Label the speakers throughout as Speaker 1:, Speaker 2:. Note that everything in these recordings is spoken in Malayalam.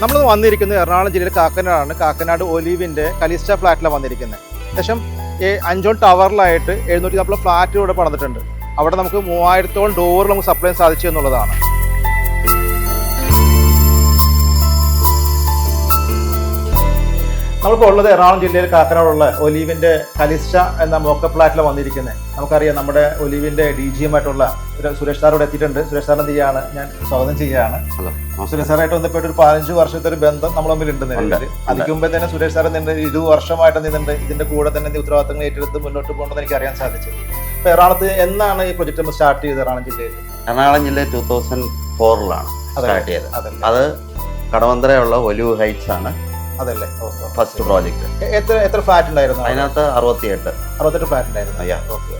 Speaker 1: നമ്മൾ വന്നിരിക്കുന്നത് എറണാകുളം ജില്ലയിലെ കാക്കനാടാണ്. കാക്കനാട് ഒലീവിന്റെ കലിസ്റ്റ ഫ്ലാറ്റിലാണ് വന്നിരിക്കുന്നത്. ഏ- അഞ്ചോൺ ടവറിലായിട്ട് എഴുന്നൂറ്റി നാൽപ്പത് ഫ്ലാറ്റ് ഇവിടെ പണിതിട്ടുണ്ട്. അവിടെ നമുക്ക് മൂവായിരത്തോളം ഡോർ നമുക്ക് സപ്ലൈ സാധിച്ചു എന്നുള്ളതാണ്. നമ്മളിപ്പോൾ ഉള്ളത് എറണാകുളം ജില്ലയിൽ കാക്കനാടുള്ള ഒലീവിന്റെ കലിസ്റ്റ എന്ന മോക്ക പ്ലാറ്റിൽ വന്നിരിക്കുന്നത് നമുക്കറിയാം നമ്മുടെ ഒലീവിന്റെ ഡി ജി എമായിട്ടുള്ള ഒരു സുരേഷ് സാർ ഇവിടെ എത്തിയിട്ടുണ്ട്. സുരേഷ് സാറിനെ തീയാണ് ഞാൻ സ്വാഗതം ചെയ്യുകയാണ്. സുരേഷ് സാറായിട്ട് ബന്ധപ്പെട്ട് ഒരു പതിനഞ്ച് വർഷത്തെ ഒരു ബന്ധം നമ്മൾ തമ്മിൽ ഉണ്ട് നിലവിൽ. അതിക്ക് മുമ്പേ തന്നെ സുരേഷ് സാർ നിന്റെ ഇരുപത് വർഷമായിട്ട് നിന്നുണ്ട് ഇതിന്റെ കൂടെ തന്നെ ഉത്തരവാദിത്തങ്ങൾ ഏറ്റെടുത്ത് മുന്നോട്ട് പോകണമെന്ന് എനിക്ക് അറിയാൻ സാധിച്ചു. അപ്പൊ എറണാകുളത്ത് എന്നാണ് ഈ പ്രൊജക്ട് നമ്മൾ സ്റ്റാർട്ട് ചെയ്തത് എറണാകുളം ജില്ലയിൽ?
Speaker 2: എറണാകുളം ജില്ല ടൂ തൗസൻഡ് ഫോറിലാണ് സ്റ്റാർട്ട് ചെയ്തത്. അത് കടവന്തരയുള്ള ഒലിവ് ഹൈറ്റ്സ് ആണ്.
Speaker 1: അതല്ലേ.
Speaker 2: ഫസ്റ്റ് പ്രോജക്റ്റ്
Speaker 1: എത്ര എത്ര ഫ്ലാറ്റ് ഉണ്ടായിരുന്നു?
Speaker 2: അതിനകത്ത് അറുപത്തിയെട്ട്.
Speaker 1: അറുപത്തെട്ട് ഫ്ലാറ്റ് ഉണ്ടായിരുന്നു.
Speaker 2: അയ്യാ
Speaker 1: ഓക്കെ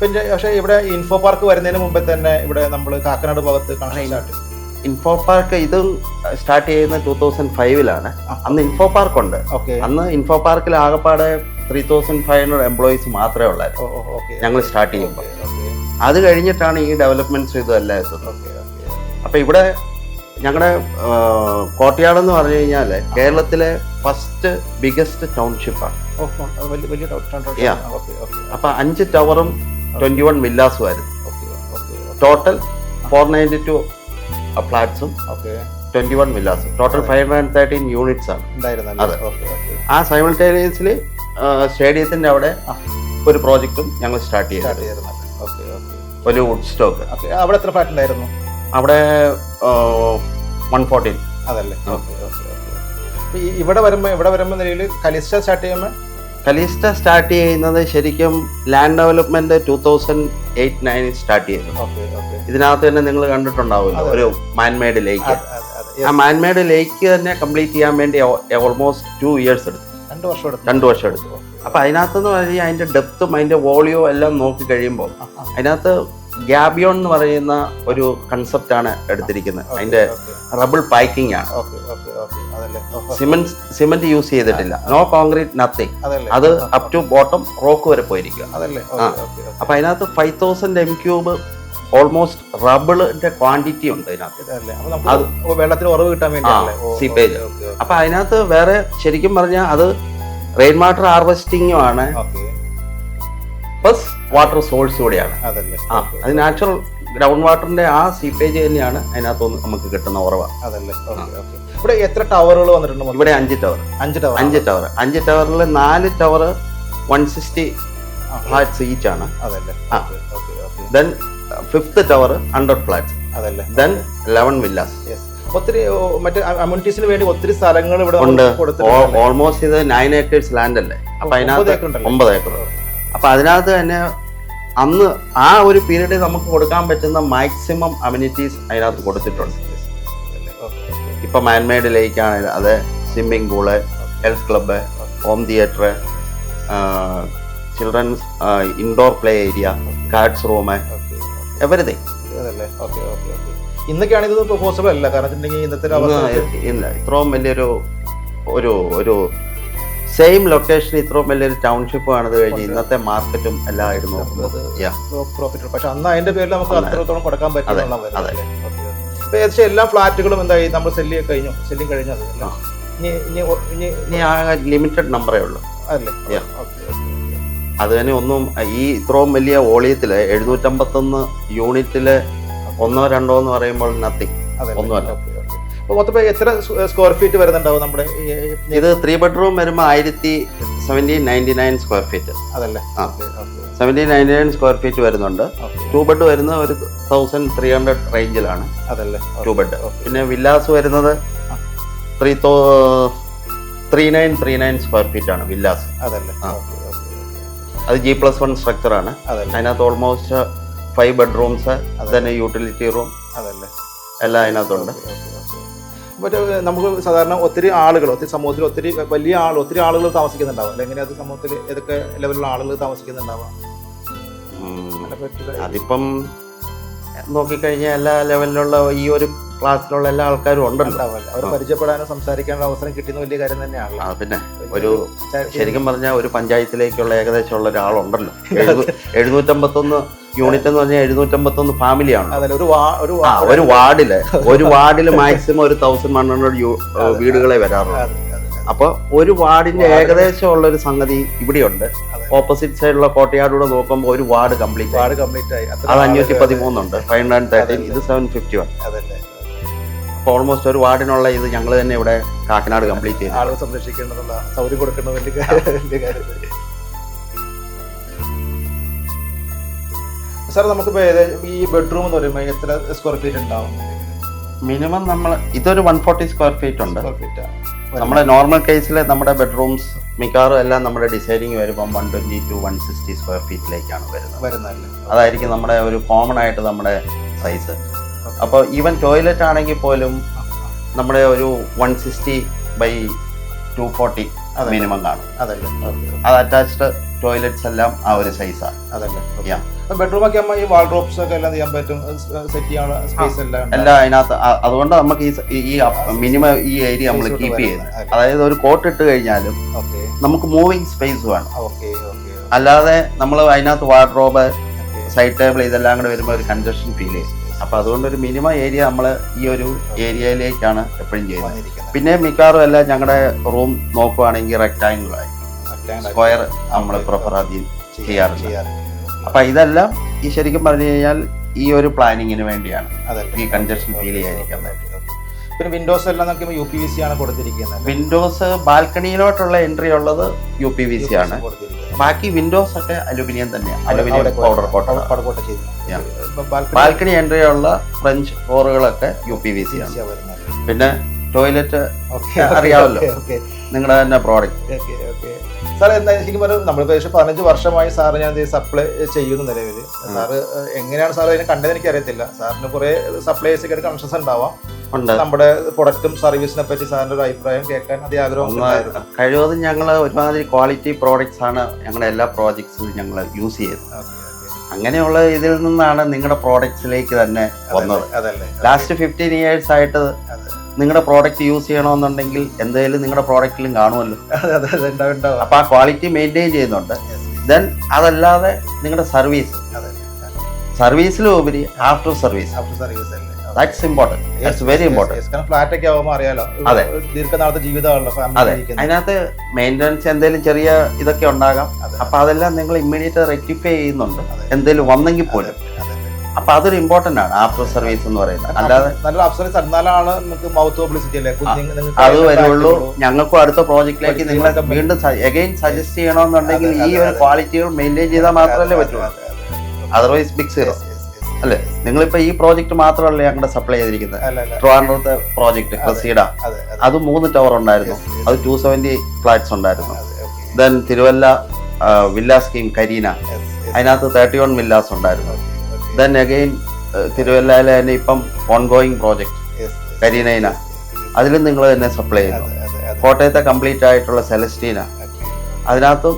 Speaker 1: പിന്നെ പക്ഷേ ഇവിടെ ഇൻഫോ പാർക്ക് വരുന്നതിന് മുമ്പേ തന്നെ ഇവിടെ നമ്മൾ കാക്കനാട് ഭാഗത്ത്
Speaker 2: ഇൻഫോ പാർക്ക് ഇത് സ്റ്റാർട്ട് ചെയ്യുന്ന ടൂ തൗസൻഡ് ഫൈവിലാണ് അന്ന് ഇൻഫോ പാർക്ക് ഉണ്ട്.
Speaker 1: ഓക്കെ.
Speaker 2: അന്ന് ഇൻഫോ പാർക്കിൽ ആകെപ്പാടെ three thousand five hundred employees മാത്രമേ ഉള്ളായിരുന്നു. ഞങ്ങൾ സ്റ്റാർട്ട് ചെയ്യുമ്പോൾ അത് കഴിഞ്ഞിട്ടാണ് ഈ ഡെവലപ്മെന്റ്സ് ഇതെല്ലാം എത്തുന്നത്.
Speaker 1: Okay okay.
Speaker 2: അപ്പൊ ഇവിടെ ഞങ്ങളുടെ കോട്ടയാട് എന്ന് പറഞ്ഞു കഴിഞ്ഞാൽ കേരളത്തിലെ ഫസ്റ്റ് ബിഗസ്റ്റ് ടൗൺഷിപ്പാണ് അപ്പൊ അഞ്ച് ടവറും ട്വന്റി വൺ വില്ലാസും ആയിരുന്നു. ടോട്ടൽ ഫോർ നയന്റി ടു ഫ്ലാറ്റ്സും
Speaker 1: okay
Speaker 2: twenty one വില്ലാസും total five hundred thirteen units ആണ്. അതെ. ആ സൈമൾട്ടേനിയസ്ലി സ്റ്റേഡിയത്തിന്റെ അവിടെ ഒരു പ്രോജക്റ്റും ഞങ്ങൾ സ്റ്റാർട്ട് ചെയ്തു ഒരു വുഡ് സ്റ്റോക്ക്
Speaker 1: അവിടെ എത്ര ഫ്ലാറ്റ് ഉണ്ടായിരുന്നു
Speaker 2: അവിടെ വൺ ഫോർട്ടീൻ
Speaker 1: അതല്ലേ? ഇവിടെ വരുമ്പോൾ ഇവിടെ വരുമ്പോൾ നിലയിൽ കലിസ്റ്റ സ്റ്റാർട്ട് ചെയ്യുമ്പോൾ
Speaker 2: കലിസ്റ്റ സ്റ്റാർട്ട് ചെയ്യുന്നത് ശരിക്കും land development two thousand eight നയനിൽ start ചെയ്തു. ഇതിനകത്ത് തന്നെ നിങ്ങൾ കണ്ടിട്ടുണ്ടാവുമല്ലോ ഒരു മാൻമേഡ് ലേക്ക് ആ മാൻമേഡ് ലേക്ക് തന്നെ കംപ്ലീറ്റ് ചെയ്യാൻ വേണ്ടി ഓൾമോസ്റ്റ് ടു ഇയേഴ്സ് എടുത്തു.
Speaker 1: രണ്ട് വർഷം എടുത്തു.
Speaker 2: രണ്ട് വർഷം എടുത്തു. അപ്പൊ അതിനകത്തെന്ന് പറഞ്ഞാൽ അതിന്റെ ഡെപ്തും അതിന്റെ വോളിയോ എല്ലാം നോക്കി കഴിയുമ്പോൾ. അതിനകത്ത് ഗ്യാബിയോൺ എന്ന് പറയുന്ന ഒരു കൺസെപ്റ്റ് ആണ് എടുത്തിരിക്കുന്നത്. അതിന്റെ റബിൾ പാക്കിംഗ് ആണ്. സിമെന്റ് സിമെന്റ് യൂസ് ചെയ്തിട്ടില്ല. നോ കോൺക്രീറ്റ് നത്തിങ് അത് അപ് ടു ബോട്ടം റോക്ക് വരെ പോയിരിക്കുക. അപ്പൊ അതിനകത്ത് five thousand M cube almost റബിളിന്റെ quantity ഉണ്ട് അതിനകത്ത്.
Speaker 1: വെള്ളത്തിന് ഉറവ് കിട്ടാൻ ഓക്കെ,
Speaker 2: അപ്പൊ അതിനകത്ത് വേറെ ശരിക്കും പറഞ്ഞാൽ അത് റെയിൻ വാട്ടർ ഹാർവെസ്റ്റിംഗും ആണ്. പ്ലസ് വാട്ടർ സോഴ്സ് കൂടിയാണ്.
Speaker 1: അതല്ലേ.
Speaker 2: ആ അത് നാച്ചുറൽ ഗ്രൗണ്ട് വാട്ടറിന്റെ ആ സീപ്പേജ് തന്നെയാണ് അതിനകത്ത് നമുക്ക് കിട്ടുന്ന ഉറവ.
Speaker 1: ഇവിടെ എത്ര ടവറുകൾ വന്നിട്ടുണ്ട്
Speaker 2: ഇവിടെ അഞ്ച് ടവർ
Speaker 1: അഞ്ച് ടവർ
Speaker 2: അഞ്ച് ടവർ അഞ്ച് ടവറിൽ നാല് tower one sixty. Flats each ആണ്. Then fifth tower hundred flats
Speaker 1: അതല്ലേ.
Speaker 2: Then eleven villas.
Speaker 1: ഒത്തിരി മറ്റേ അമ്യൂണിറ്റീസിന് വേണ്ടി ഒത്തിരി സ്ഥലങ്ങൾ ഇവിടെ
Speaker 2: ഉണ്ട്. ഓൾമോസ്റ്റ് ഇത് നയൻ ഏക്കേഴ്സ് ലാൻഡ് അല്ലേ? അപ്പൊ അതിനകത്ത്? ഒമ്പത് ഏക്കർ അപ്പൊ അതിനകത്ത് തന്നെ അന്ന് ആ ഒരു പീരീഡിൽ നമുക്ക് കൊടുക്കാൻ പറ്റുന്ന മാക്സിമം അമ്യൂണിറ്റീസ് അതിനകത്ത് കൊടുത്തിട്ടുണ്ട്. ഇപ്പൊ മാൻമേഡ് ലേക്കാണ് അത് swimming pool health club home theatre children's indoor play area cards room
Speaker 1: okay, ഇന്നൊക്കെയാണെങ്കിൽ ഇന്നൊക്കെയാണ് ഇത് പോസിബിൾ അല്ല. കാരണം ഇന്നത്തെ
Speaker 2: ഇല്ല ഇത്രയും വലിയൊരു ഒരു ഒരു സെയിം ലൊക്കേഷൻ ഇത്രയും വലിയൊരു ടൗൺഷിപ്പ് ആണത് കഴിഞ്ഞ് ഇന്നത്തെ മാർക്കറ്റും എല്ലാം ആയിരുന്നു. നോക്കുന്നത്.
Speaker 1: പ്രോഫിറ്റ് പക്ഷെ അന്ന് അതിന്റെ പേരിൽ നമുക്ക്
Speaker 2: അതെ.
Speaker 1: അത്രത്തോളം കൊടുക്കാൻ
Speaker 2: പറ്റും.
Speaker 1: ഏകദേശം എല്ലാ ഫ്ലാറ്റുകളും എന്തായി? നമ്മൾ സെല്ല് കഴിഞ്ഞു. സെല്ലിങ് കഴിഞ്ഞു അത്
Speaker 2: ആ.
Speaker 1: ഇനി ഇനി ഒ- ഇനി
Speaker 2: ഇനി ആ ലിമിറ്റഡ് നമ്പറേ ഉള്ളൂ.
Speaker 1: അല്ലേ?
Speaker 2: അത് തന്നെ ഒന്നും ഈ ഇത്രയും വലിയ വോളിയത്തിൽ എഴുന്നൂറ്റമ്പത്തൊന്ന് യൂണിറ്റിൽ ഒന്നോ രണ്ടോ എന്ന് പറയുമ്പോൾ നത്തിങ് ഒന്നുമല്ല.
Speaker 1: മൊത്തം എത്ര സ്ക്വയർ ഫീറ്റ് വരുന്നുണ്ടാവും നമ്മുടെ
Speaker 2: ഇത് ത്രീ ബെഡ്റൂം വരുമ്പോൾ ആയിരത്തി seventeen ninety nine square feet
Speaker 1: അതല്ലേ
Speaker 2: seventeen ninety nine square feet വരുന്നുണ്ട്. ടു ബെഡ് വരുന്നത് ഒരു തൗസൻഡ് ത്രീ ഹൺഡ്രഡ് റേഞ്ചിലാണ്
Speaker 1: അതല്ലേ?
Speaker 2: ടു ബെഡ് പിന്നെ വില്ലാസ് വരുന്നത്. ത്രീ തോ three nine three nine square feet ആണ് വില്ലാസ്
Speaker 1: അതല്ലേ?
Speaker 2: അത് ജി പ്ലസ് വൺ സ്ട്രക്ചർ ആണ്. അതിനകത്ത് ഓൾമോസ്റ്റ് ഫൈവ് ബെഡ്റൂംസ്
Speaker 1: അതെ.
Speaker 2: തന്നെ യൂട്ടിലിറ്റി റൂം
Speaker 1: അതല്ലേ?
Speaker 2: എല്ലാം അതിനകത്തുണ്ട്.
Speaker 1: മറ്റേ നമുക്ക് സാധാരണ ഒത്തിരി ആളുകൾ ഒത്തിരി സമൂഹത്തിൽ ഒത്തിരി വലിയ ആൾ ഒത്തിരി ആളുകൾ താമസിക്കുന്നുണ്ടാവും. അല്ലെങ്കിൽ എങ്ങനെ അത് സമൂഹത്തിൽ ഏതൊക്കെ ലെവലിലുള്ള ആളുകൾ താമസിക്കുന്നുണ്ടാവാം?
Speaker 2: ഉം.
Speaker 1: അതിനെപ്പറ്റി
Speaker 2: അതിപ്പം നോക്കിക്കഴിഞ്ഞാൽ എല്ലാ ലെവലിലുള്ള ഈ ഒരു ക്ലാസ്സിലുള്ള എല്ലാ ആൾക്കാരും ഉണ്ടല്ലോ.
Speaker 1: ഉണ്ടാവില്ല അവർ. പരിചയപ്പെടാനും സംസാരിക്കാനുള്ള അവസരം കിട്ടുന്ന വലിയ കാര്യം
Speaker 2: തന്നെയാണ് പിന്നെ ഒരു ശരിക്കും പറഞ്ഞാൽ ഒരു പഞ്ചായത്തിലേക്കുള്ള ഏകദേശമുള്ള ഒരാളുണ്ടല്ലോ. എഴുന്നൂ- എഴുന്നൂറ്റമ്പത്തൊന്ന് യൂണിറ്റ് എന്ന് പറഞ്ഞാൽ എഴുന്നൂറ്റമ്പത്തൊന്ന് ഫാമിലിയാണ്
Speaker 1: ഒരു വാർഡിൽ ഒരു
Speaker 2: വാർഡിൽ മാക്സിമം ഒരു തൗസൻഡ് വൺ ഹൺഡ്രഡ് വീടുകളെ വരാറുള്ളൂ.
Speaker 1: അതെ, അതെ, അതെ.
Speaker 2: അപ്പൊ ഒരു വാർഡിന്റെ ഏകദേശം ഉള്ള ഒരു സംഗതി ഇവിടെയുണ്ട്.
Speaker 1: ഉണ്ട്
Speaker 2: ഓപ്പോസിറ്റ് സൈഡിലുള്ള കോട്ടയാടൂടെ നോക്കുമ്പോൾ ഒരു വാർഡ് കംപ്ലീറ്റ്
Speaker 1: വാർഡ് കംപ്ലീറ്റ് ആയി.
Speaker 2: അത് അഞ്ഞൂറ്റി പതിമൂന്നുണ്ട് ഫൈവ് ഹൺഡ്രഡ് തേർട്ടീൻ ഇത് സെവൻ ഫിഫ്റ്റി വൺ അപ്പോൾ ഓൾമോസ്റ്റ് ഒരു വാർഡിനുള്ള ഇത് ഞങ്ങൾ തന്നെ ഇവിടെ കാക്കനാട് കംപ്ലീറ്റ് ചെയ്തു.
Speaker 1: ആളുകൾ സംരക്ഷിക്കേണ്ടതുള്ള സൗകര്യം കൊടുക്കേണ്ട വലിയ കാര്യം സാർ നമുക്ക് ഈ ബെഡ്റൂം എന്ന് പറയുമ്പോൾ എത്ര സ്ക്വയർ ഫീറ്റ് ഉണ്ടാവും?
Speaker 2: മിനിമം നമ്മൾ ഇതൊരു വൺ ഫോർട്ടി സ്ക്വയർ ഫീറ്റ് ഉണ്ട്.
Speaker 1: സ്ക്വയർ ഫീറ്റ്
Speaker 2: നമ്മുടെ നോർമൽ കേസിൽ നമ്മുടെ ബെഡ്റൂംസ് മിക്കവാറും എല്ലാം നമ്മുടെ ഡിസൈനിങ് വരുമ്പോൾ one twenty two one sixty square ഫീറ്റിലേക്കാണ് വരുന്നത്.
Speaker 1: വരുന്നത്.
Speaker 2: അതായിരിക്കും നമ്മുടെ ഒരു കോമൺ ആയിട്ട് നമ്മുടെ സൈസ് അപ്പോൾ ഈവൻ ടോയ്ലറ്റ് ആണെങ്കിൽ പോലും നമ്മുടെ ഒരു one sixty by two forty minimum കാണും.
Speaker 1: അതല്ലേ
Speaker 2: അത് അറ്റാച്ച്ഡ് ടോയ്ലറ്റ്സ് എല്ലാം ആ ഒരു സൈസാണ്
Speaker 1: അതല്ലേ. ബെഡ്റൂം ഒക്കെ ആകുമ്പോൾ ഈ ഒക്കെ എല്ലാം ചെയ്യാൻ പറ്റും. സെറ്റ് ചെയ്യാനുള്ള സ്പേസ് എല്ലാം
Speaker 2: അതിനകത്ത് അതുകൊണ്ട് നമുക്ക് ഈ ഈ- മിനിമം ഈ ഏരിയ നമ്മൾ കീപ്പ് ചെയ്യുന്നത്. അതായത് ഒരു കോട്ട് ഇട്ട് കഴിഞ്ഞാലും നമുക്ക് മൂവിങ് സ്പേസ് വേണം. അല്ലാതെ നമ്മൾ അതിനകത്ത് വാർഡ്രോബ് സൈഡ് ടേബിൾ ഇതെല്ലാം കൂടെ വരുമ്പോൾ ഒരു കൺജഷൻ ഫീൽ ചെയ്യും. അപ്പൊ അതുകൊണ്ട് ഒരു മിനിമം ഏരിയ നമ്മൾ ഈ ഒരു ഏരിയയിലേക്കാണ് എപ്പോഴും ചെയ്യുന്നത്. പിന്നെ മിക്കവാറും എല്ലാം ഞങ്ങളുടെ റൂം നോക്കുവാണെങ്കിൽ റെക്ടാങ്കിൾ ആയി. സ്ക്വയർ നമ്മൾ പ്രിഫർ ആദ്യം.
Speaker 1: ചെയ്യാറുണ്ട്.
Speaker 2: അപ്പൊ ഇതെല്ലാം ഈ ശരിക്കും പറഞ്ഞു കഴിഞ്ഞാൽ ഈ ഒരു പ്ലാനിങ്ങിന് വേണ്ടിയാണ്. ഈ കൺജക്ഷൻ ഫീൽ ചെയ്യാതിരിക്കാൻ.
Speaker 1: പിന്നെ വിൻഡോസ് എല്ലാം നോക്കുമ്പോൾ യു പി വി സി ആണ് കൊടുത്തിരിക്കുന്നത്.
Speaker 2: വിൻഡോസ് ബാൽക്കണിയിലോട്ടുള്ള എൻട്രി ഉള്ളത് യു പി വി സി ആണ് ബാക്കി വിൻഡോസ് ഒക്കെ അലുമിനിയം തന്നെയാണ്. Aluminium powder coat balcony entry ഉള്ള ഫ്രഞ്ച് ഡോറുകളൊക്കെ യു പി വി സി ആണ്. പിന്നെ ടോയ്ലറ്റ്
Speaker 1: ഒക്കെ
Speaker 2: അറിയാമല്ലോ. നിങ്ങളുടെ തന്നെ പ്രോഡക്റ്റ്.
Speaker 1: സാർ എന്താ ശരിക്കും പറഞ്ഞാൽ നമ്മൾ ഏകദേശം പതിനഞ്ച് വർഷമായി സാറ് ഞാൻ സപ്ലൈ ചെയ്യുന്ന നിലവിൽ സാറ് എങ്ങനെയാണ് സാർ അതിനെ കണ്ടത് എനിക്ക് അറിയത്തില്ല സാറിന് കുറെ സപ്ലൈസ് ഒക്കെ കണക്ഷൻസ് ഉണ്ടാവാം.
Speaker 2: ഉണ്ട്.
Speaker 1: നമ്മുടെ പ്രൊഡക്റ്റും സർവീസിനെ പറ്റി സാറിന്റെ ഒരു അഭിപ്രായം കേൾക്കാൻ അതി ആഗ്രഹം
Speaker 2: കഴിവതും ഞങ്ങൾ ഒരുമാതിരി ക്വാളിറ്റി പ്രോഡക്റ്റ്സ് ആണ് ഞങ്ങളുടെ എല്ലാ പ്രോജക്ട്സിലും ഞങ്ങൾ യൂസ് ചെയ്തത്. അങ്ങനെയുള്ള ഇതിൽ നിന്നാണ് നിങ്ങളുടെ പ്രോഡക്ട്സിലേക്ക് തന്നെ വന്നത്. ലാസ്റ്റ് ഫിഫ്റ്റീൻ ഇയേഴ്സ് ആയിട്ട്. നിങ്ങളുടെ പ്രോഡക്റ്റ് യൂസ് ചെയ്യണമെന്നുണ്ടെങ്കിൽ എന്തായാലും നിങ്ങളുടെ പ്രോഡക്റ്റിലും കാണുമല്ലോ. അപ്പൊ ആ ക്വാളിറ്റി മെയിന്റെയിൻ ചെയ്യുന്നുണ്ട്. ദെൻ അതല്ലാതെ നിങ്ങളുടെ സർവീസ് സർവീസിലും ഉപരി after service
Speaker 1: after service
Speaker 2: that's important very
Speaker 1: important flat ഒക്കെ ആവുമ്പോൾ അറിയാലോ.
Speaker 2: അതെ.
Speaker 1: ദീർഘനാളത്തെ ജീവിതമാണല്ലോ
Speaker 2: അതെ. അതിനകത്ത് മെയിന്റനൻസ് എന്തെങ്കിലും ചെറിയ ഇതൊക്കെ ഉണ്ടാകാം. അപ്പൊ അതെല്ലാം നിങ്ങൾ ഇമ്മീഡിയറ്റ് റെക്ടിഫൈ ചെയ്യുന്നുണ്ട്. എന്തെങ്കിലും വന്നെങ്കിൽ പോലും. അപ്പൊ അതൊരു ഇമ്പോർട്ടന്റ് ആണ്. ആഫ്റ്റർ സർവീസ് എന്ന് പറയുന്നത്. അല്ലാതെ
Speaker 1: തന്നാലാണ് നിങ്ങൾക്ക് മൗത്ത് പബ്ലിസിറ്റി അല്ലേ?
Speaker 2: അത് വരുള്ളൂ. ഞങ്ങൾക്കും അടുത്ത പ്രോജക്റ്റിലേക്ക് നിങ്ങളെ വീണ്ടും എഗൈൻ സജസ്റ്റ് ചെയ്യണമെന്നുണ്ടെങ്കിൽ ഈ ഒരു. ക്വാളിറ്റികൾ മെയിന്റെയിൻ ചെയ്താൽ മാത്രമല്ലേ പറ്റുള്ളൂ.
Speaker 1: അതെ, അതെ.
Speaker 2: Otherwise big zero. അല്ലേ? നിങ്ങളിപ്പോ ഈ പ്രോജക്റ്റ് മാത്രമല്ല ഞങ്ങളുടെ സപ്ലൈ ചെയ്തിരിക്കുന്നത്? ട്രിവാൻഡ്രത്തെ പ്രോജക്റ്റ് ക്രസീഡ
Speaker 1: അതെ
Speaker 2: മൂന്ന് ടവർ ഉണ്ടായിരുന്നു. അത് ടു സെവന്റി ഫ്ലാറ്റ്സ് ഉണ്ടായിരുന്നു. Then Thiruvalla villa scheme Kareena. അതിനകത്ത് തേർട്ടി വൺ വില്ലാസ് ഉണ്ടായിരുന്നു. ദെൻ അഗെയിൻ തിരുവല്ലയിലെ തന്നെ ഇപ്പം ഓൺഗോയിങ് പ്രോജക്റ്റ്
Speaker 1: കരീനൈന.
Speaker 2: അതിലും നിങ്ങൾ തന്നെ സപ്ലൈ ചെയ്യുന്നു. കോട്ടയത്തെ കംപ്ലീറ്റ് ആയിട്ടുള്ള സെലസ്റ്റീന. അതിനകത്തും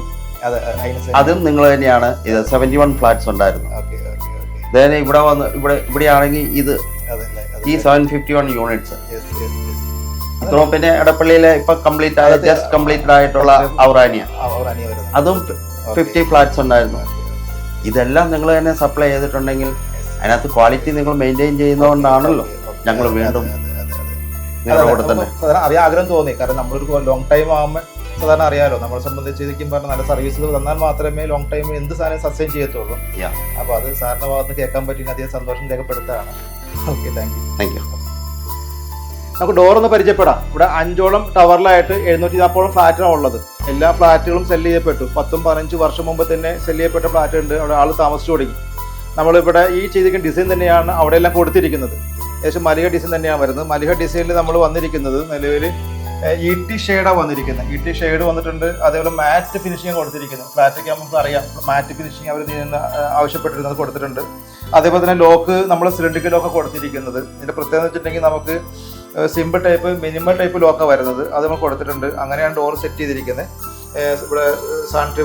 Speaker 1: അതെ,
Speaker 2: നിങ്ങൾ തന്നെയാണ് ഇത് സെവന്റി വൺ ഫ്ലാറ്റ്സ് ഉണ്ടായിരുന്നു. ദെൻ ഇവിടെ വന്ന് ഇവിടെ ഇവിടെയാണെങ്കിൽ ഇത്
Speaker 1: അതല്ലേ, അതെ.
Speaker 2: ഈ സെവൻ ഫിഫ്റ്റി വൺ യൂണിറ്റ്സ്. ഇത്രയും പിന്നെ എടപ്പള്ളിയിലെ ഇപ്പൊ കംപ്ലീറ്റ് ആയ ജസ്റ്റ് കംപ്ലീറ്റഡ് ആയിട്ടുള്ള ഔറാനിയ. അതും ഫിഫ്റ്റി ഫ്ലാറ്റ്സ് ഉണ്ടായിരുന്നു. ഇതെല്ലാം നിങ്ങൾ തന്നെ സപ്ലൈ ചെയ്തിട്ടുണ്ടെങ്കിൽ. അതിനകത്ത് ക്വാളിറ്റി നിങ്ങൾ മെയിന്റെയിൻ ചെയ്യുന്നതുകൊണ്ടാണല്ലോ. ഞങ്ങൾ വീണ്ടും. നിങ്ങളുടെ കൂടെ തന്നെ
Speaker 1: അറിയാൻ ആഗ്രഹം തോന്നി കാരണം നമ്മളൊരു ലോങ് ടൈം ആകുമ്പോൾ സാധാരണ അറിയാലോ നമ്മളെ സംബന്ധിച്ച് ഇരിക്കും പറഞ്ഞാൽ നല്ല സർവീസുകൾ തന്നാൽ മാത്രമേ ലോങ് ടൈം എന്ത് സാധനം സസ്റ്റൈൻ ചെയ്യത്തുള്ളൂ. അപ്പോൾ അത് സാറിന്റെ ഭാഗത്ത് കേൾക്കാൻ പറ്റിയ അധികം സന്തോഷം രേഖപ്പെടുത്താണ് okay thank you
Speaker 2: thank you
Speaker 1: നമുക്ക് ഡോർ ഒന്ന് പരിചയപ്പെടാം ഇവിടെ അഞ്ചോളം ടവറിലായിട്ട് എഴുന്നൂറ്റി നാൽപ്പോളം ഫ്ലാറ്റാണ് ഉള്ളത് എല്ലാ ഫ്ലാറ്റുകളും സെല്ല് ചെയ്യപ്പെട്ടു. പത്തും പതിനഞ്ച് വർഷം മുമ്പ് തന്നെ സെല്ല് ചെയ്യപ്പെട്ട ഫ്ലാറ്റ് ഉണ്ട്. അവിടെ ആൾ താമസിച്ചു തുടങ്ങി. നമ്മളിവിടെ ഈ ചെയ്തിരിക്കുന്ന ഡിസൈൻ തന്നെയാണ് അവിടെ എല്ലാം കൊടുത്തിരിക്കുന്നത്. ഏകദേശം മലിക ഡിസൈൻ തന്നെയാണ് വരുന്നത്. മലിക ഡിസൈനിൽ നമ്മൾ വന്നിരിക്കുന്നത് നിലവിൽ ഇ ടി ഷെയ്ഡാണ് വന്നിരിക്കുന്നത് ഇ ടി ഷെയ്ഡ് വന്നിട്ടുണ്ട്. അതേപോലെ മാറ്റ് ഫിനിഷിംഗ് കൊടുത്തിരിക്കുന്നത് ഫ്ലാറ്റൊക്കെ നമുക്ക് അറിയാം. മാറ്റ് ഫിനിഷിംഗ് അവർ നിന്ന് ആവശ്യപ്പെട്ടിരുന്നത് കൊടുത്തിട്ടുണ്ട്. അതേപോലെ തന്നെ ലോക്ക് നമ്മൾ സിലിണ്ടറിക്കൽ ലോക്ക് കൊടുത്തിരിക്കുന്നത്. ഇതിന്റെ പ്രത്യേകത വെച്ചിട്ടുണ്ടെങ്കിൽ നമുക്ക് സിമ്പിൾ ടൈപ്പ് മിനിമം ടൈപ്പ് ലോക്കാണ് വരുന്നത്. അത് നമ്മൾ കൊടുത്തിട്ടുണ്ട്. അങ്ങനെയാണ് ഡോർ സെറ്റ് ചെയ്തിരിക്കുന്നത് ഇവിടെ സാനിറ്ററി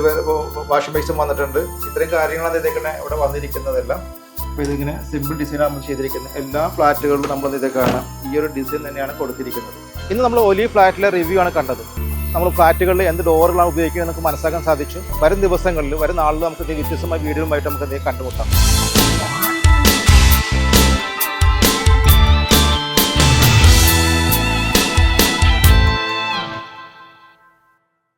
Speaker 1: വാഷിംഗ് ബേസും വന്നിട്ടുണ്ട്. ഇത്രയും കാര്യങ്ങളാണ് ഇതേക്കണെ ഇവിടെ വന്നിരിക്കുന്നതെല്ലാം. അപ്പോൾ ഇതിങ്ങനെ സിമ്പിൾ ഡിസൈനാണ് നമ്മൾ ചെയ്തിരിക്കുന്നത് എല്ലാ ഫ്ലാറ്റുകളിലും നമ്മൾ ഇതേ കാണാം. ഈ ഒരു ഡിസൈൻ തന്നെയാണ് കൊടുത്തിരിക്കുന്നത്. ഇന്ന് നമ്മൾ ഒലി ഫ്ലാറ്റിലെ റിവ്യൂ ആണ് കണ്ടത്. നമ്മൾ ഫ്ലാറ്റുകളിൽ എന്ത് ഡോറുകളാണ് ഉപയോഗിക്കുന്നത് നമുക്ക് മനസ്സിലാക്കാൻ സാധിച്ചു. വരും ദിവസങ്ങളിൽ വരും നാളിൽ നമുക്ക് വ്യത്യസ്തമായ വീഡിയോയുമായിട്ട് നമുക്ക് എന്തെങ്കിലും കണ്ടുമുട്ടാം.